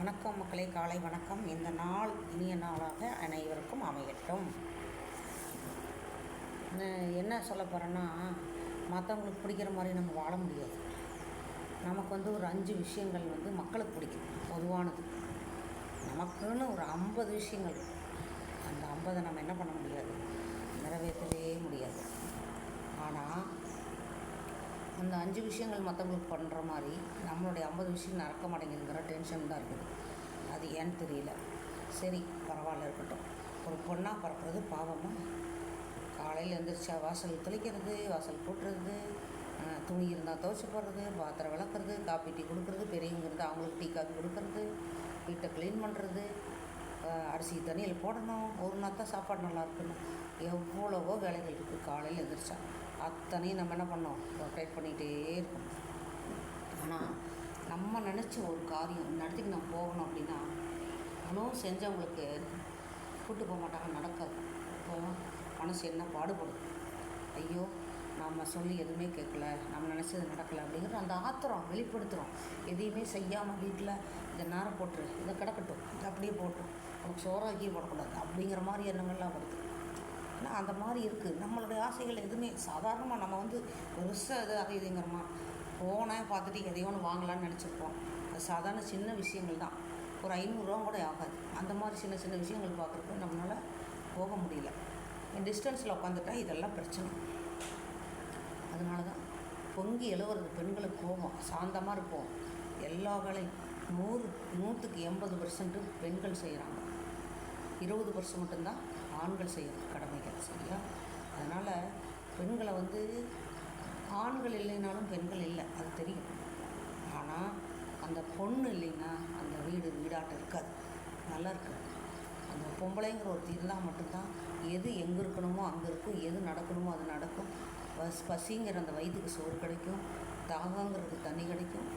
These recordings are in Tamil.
வணக்கம் மக்களே காலை வணக்கம். இந்த நாள் இனிய நாளாக அனைவருக்கும் அமையட்டும். என்ன சொல்ல போகிறேன்னா மற்றவங்களுக்கு பிடிக்கிற மாதிரி நம்ம வாழ முடியாது. நமக்கு வந்து ஒரு அஞ்சு விஷயங்கள் வந்து மக்களுக்கு பிடிக்கும் பொதுவானது. நமக்குன்னு ஒரு ஐம்பது விஷயங்கள். அந்த ஐம்பதை நம்ம என்ன பண்ண முடியாது? நிறைவேற்றவே முடியாது ஆனால் இந்த அஞ்சு விஷயங்கள் மற்றவங்களுக்கு பண்ணுற மாதிரி நம்மளுடைய ஐம்பது விஷயம் நடக்க மாட்டேங்குதுங்கிற டென்ஷன் தான் இருக்குது. அது ஏன்னு தெரியல. சரி பரவாயில்ல இருக்கட்டும். ஒரு பொண்ணாக பிறக்கிறது பாவமா? காலையில் எழுந்திரிச்சா வாசல் தெளிக்கிறது வாசல் கூட்டுறது துணி இருந்தால் துவைச்சி போடுறது பாத்திரம் விளக்குறது காப்பி டீ கொடுக்குறது பெரியவங்கிறது அவங்களுக்கு டீ காப்பி கொடுக்கறது வீட்டை க்ளீன் பண்ணுறது அரிசி தண்ணியில் போடணும் ஒரு நாள் தான் சாப்பாடு நல்லா இருக்கணும். எவ் வேலைகள் இருக்குது காலையில் எழுந்திரிச்சா அத்தனையும் நம்ம என்ன பண்ணோம்? ரொட்டேட் பண்ணிகிட்டே இருக்கணும் ஆனால் நம்ம நினச்ச ஒரு காரியம் இந்த இடத்துக்கு நான் போகணும் அப்படின்னா உணவு செஞ்சவங்களுக்கு கூட்டு போக மாட்டாங்க நடக்காது. இப்போ மனசு என்ன பாடுபடும்? ஐயோ நம்ம சொல்லி எதுவுமே கேட்கல நம்ம நினச்சது நடக்கலை அப்படிங்கிற அந்த ஆத்திரம் வெளிப்படுத்துகிறோம் எதையுமே செய்யாமல் வீட்டில் இதை நேரம் போட்டுரு இதை கிடக்கட்டும் இதை அப்படியே போட்டும் நமக்கு சோறாக்கி போடக்கூடாது அப்படிங்கிற மாதிரி எண்ணங்கள்லாம் வருது. அந்த மாதிரி இருக்குது நம்மளுடைய ஆசைகள் எதுவுமே சாதாரணமாக நம்ம வந்து பெருசாக இது அது இதுங்கிறோமா? போனேன் பார்த்துட்டு எதையோ ஒன்று வாங்கலாம்னு நினச்சிருப்போம். அது சாதாரண சின்ன விஷயங்கள் தான். ஒரு ஐநூறுரூவா கூட ஆகாது. அந்த மாதிரி சின்ன சின்ன விஷயங்கள் பார்க்குறப்ப நம்மளால் போக முடியல. டிஸ்டன்ஸில் உட்காந்துட்டா இதெல்லாம் பிரச்சனை. அதனால தான் பொங்கி எழுவுறது பெண்களுக்கு கோபம். சாந்தமாக இருப்போம். எல்லா வேலையும் நூறு நூற்றுக்கு எண்பது பர்சன்ட்டு பெண்கள் செய்கிறாங்க இருபது பர்சன்ட் மட்டும்தான் ஆண்கள் செய்கிற கடமைகள் சரியா? அதனால் பெண்களை வந்து ஆண்கள் இல்லைனாலும் பெண்கள் இல்லை அது தெரியும். ஆனால் அந்த பொண்ணு இல்லைன்னா அந்த வீடு வீடாட்டம் இருக்காது. நல்லா இருக்காது. அந்த பொம்பளைங்கிற ஒருத்தி இருந்தால் மட்டும்தான் எது எங்கே இருக்கணுமோ அங்கே இருக்கும் எது நடக்கணுமோ அது நடக்கும். பஸ் பசிங்கிற அந்த வயிற்றுக்கு சோறு கிடைக்கும் தாகங்கிறதுக்கு தண்ணி கிடைக்கும்.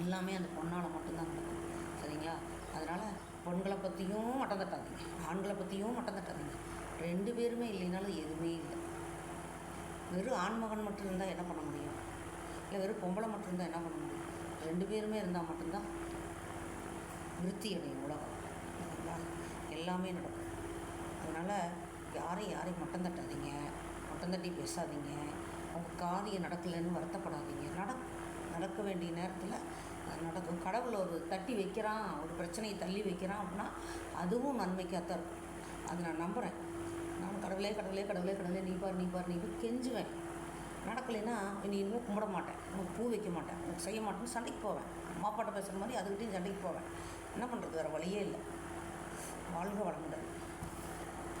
எல்லாமே அந்த பொண்ணால் மட்டும்தான் நடக்கும் சரிங்களா? அதனால் பெண்களை பற்றியும் மட்டம் தட்டாதீங்க. ஆண்களை பற்றியும் மட்டம் தட்டாதீங்க. ரெண்டு பேருமே இல்லைனாலும் எதுவுமே இல்லை. வெறும் ஆண்மகன் மட்டும் இருந்தால் என்ன பண்ண முடியும்? இல்லை வெறும் பொம்பளை மட்டும் இருந்தால் என்ன பண்ண முடியும்? ரெண்டு பேருமே இருந்தால் மட்டும்தான் விருத்தி அடையும் உலகம். சரிங்களா எல்லாமே நடக்கும். அதனால் யாரையும் யாரையும் மட்டம் தட்டாதீங்க. மட்டம் தட்டி பேசாதீங்க. அவங்க காரியம் நடக்கலைன்னு வருத்தப்படாதீங்க. நடக்கும். நடக்க வேண்டிய நேரத்தில் நடக்கும். கடவுள் ஒரு தட்டி வைக்கிறான் ஒரு பிரச்சனையை தள்ளி வைக்கிறான் அப்படின்னா அதுவும் நன்மைக்காகத்தான் இருக்கும். அது நான் நம்புகிறேன் நான் கடவுளே கடவுளே கடவுளே கடவுளே நீ பார் நீ பார் நீ கெஞ்சுவேன். நடக்கலைன்னா இனி இன்னும் கும்பிட மாட்டேன். உனக்கு பூ வைக்க மாட்டேன். உனக்கு செய்ய மாட்டேன்னு சண்டைக்கு போவேன். அம்மா அப்பாட்ட பேசுகிற மாதிரி அதுக்கிட்டையும் சண்டைக்கு போவேன். என்ன பண்ணுறது வேறு வழியே இல்லை. வாழ்க வளமுடன்.